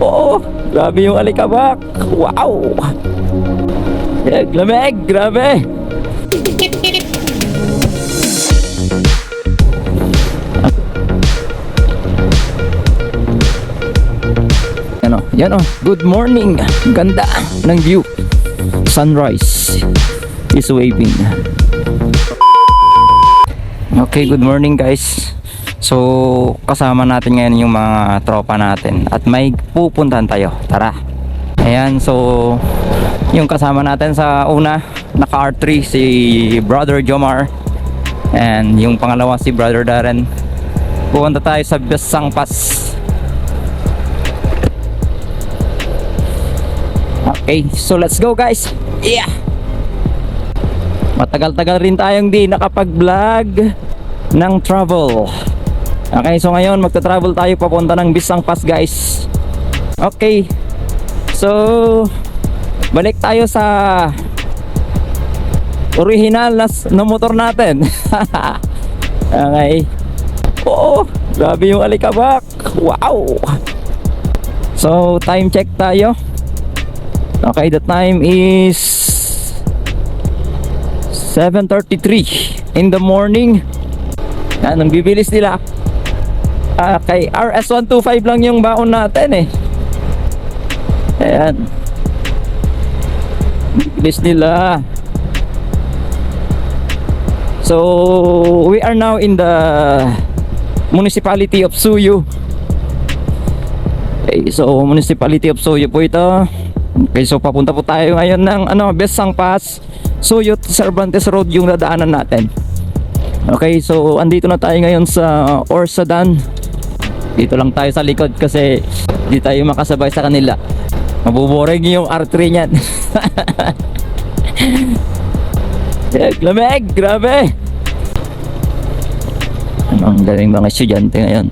Oo, grabe yung alikabak. Wow! Lamig, grabe. Ano, yan oh, good morning. Ganda ng view. Sunrise is waving. Okay, good morning guys. So, kasama natin ngayon yung mga tropa natin at may pupuntahan tayo. Tara. Ayan, so yung kasama natin sa una, naka R3 si Brother Jomar and yung pangalawa si Brother Darren. Pupunta tayo sa Besang Pass. Okay, so let's go guys. Yeah. Matagal-tagal rin tayong di nakapag-vlog ng travel. Okay, so ngayon magta-travel tayo papunta ng Bisang Pass guys. Okay. So balik tayo sa original na, na motor natin. okay. Oo, grabe yung alikabak. Wow. So time check tayo. Okay, the time is 7.33 in the morning. Yan, ang bibilis nila. Ah, kay RS125 lang yung baon natin eh. Ayan. Bibilis nila. So, we are now in the municipality of Suyu. Okay, so municipality of Suyu po ito. Okay, so papunta po tayo ngayon ng ano, Besang Pass, Suyot Cervantes Road yung dadaanan natin. Okay, so andito na tayo ngayon sa Orsadan. Dito lang tayo sa likod kasi di tayo makasabay sa kanila. Mabuboring yung R3 niyan. Eh, Lamig, grabe. Ano, ang galing mga estudyante ngayon.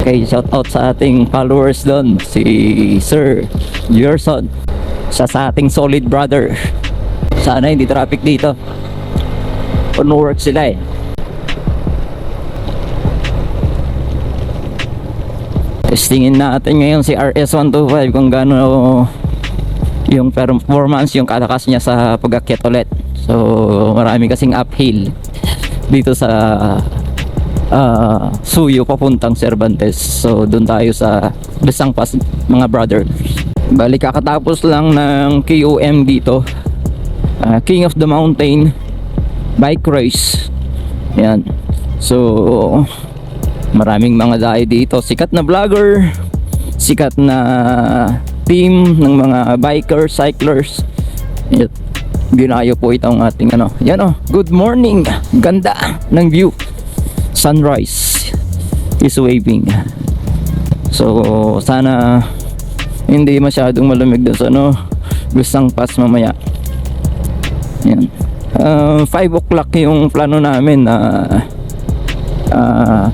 Okay, shout out sa ating followers doon, si Sir Gerson. Siya sa ating solid brother. Sana hindi traffic dito. On work sila eh. Testingin natin ngayon si RS125 kung gaano yung performance, yung kalakas niya sa pag-akyat ulit. So, marami kasing uphill dito sa uh, Suyo papuntang Cervantes. So doon tayo sa Besang Pass mga brother. Bali kakatapos lang ng KOM dito. Ah, King of the Mountain bike race. Yan. So maraming mga dai dito. Sikat na vlogger, sikat na team ng mga bikers, cyclers. Yan. Ginayo po itong ating ano. Yan oh. Good morning. Ganda ng view sunrise is waving so sana hindi masyadong malamig doon sa ano gustang pass mamaya yan uh, 5 o'clock yung plano namin na uh,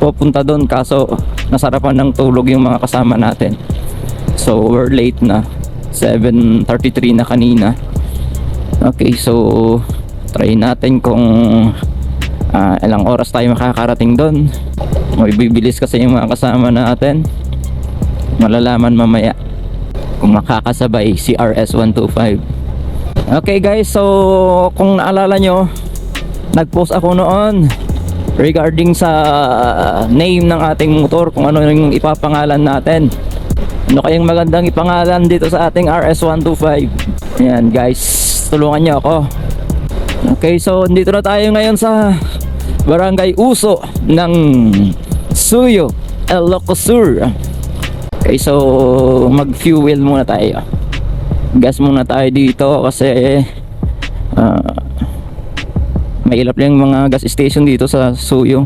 pupunta doon. Kaso nasarapan ng tulog yung mga kasama natin. So we're late na. 7.33 na kanina. Okay so try natin kung ah, ilang oras tayo makakarating doon. May bibilis kasi yung mga kasama natin. Malalaman mamaya kung makakasabay si RS125 okay guys so kung naalala nyo nag-post ako noon regarding sa name ng ating motor kung ano yung ipapangalan natin ano kayang magandang ipangalan dito sa ating RS125 yan guys tulungan nyo ako Okay, so dito na tayo ngayon sa Barangay Uso ng Suyo, Ilocosur. Okay, so mag-fuel muna tayo. Gas muna tayo dito kasi uh, may ilap lang yung mga gas station dito sa Suyo.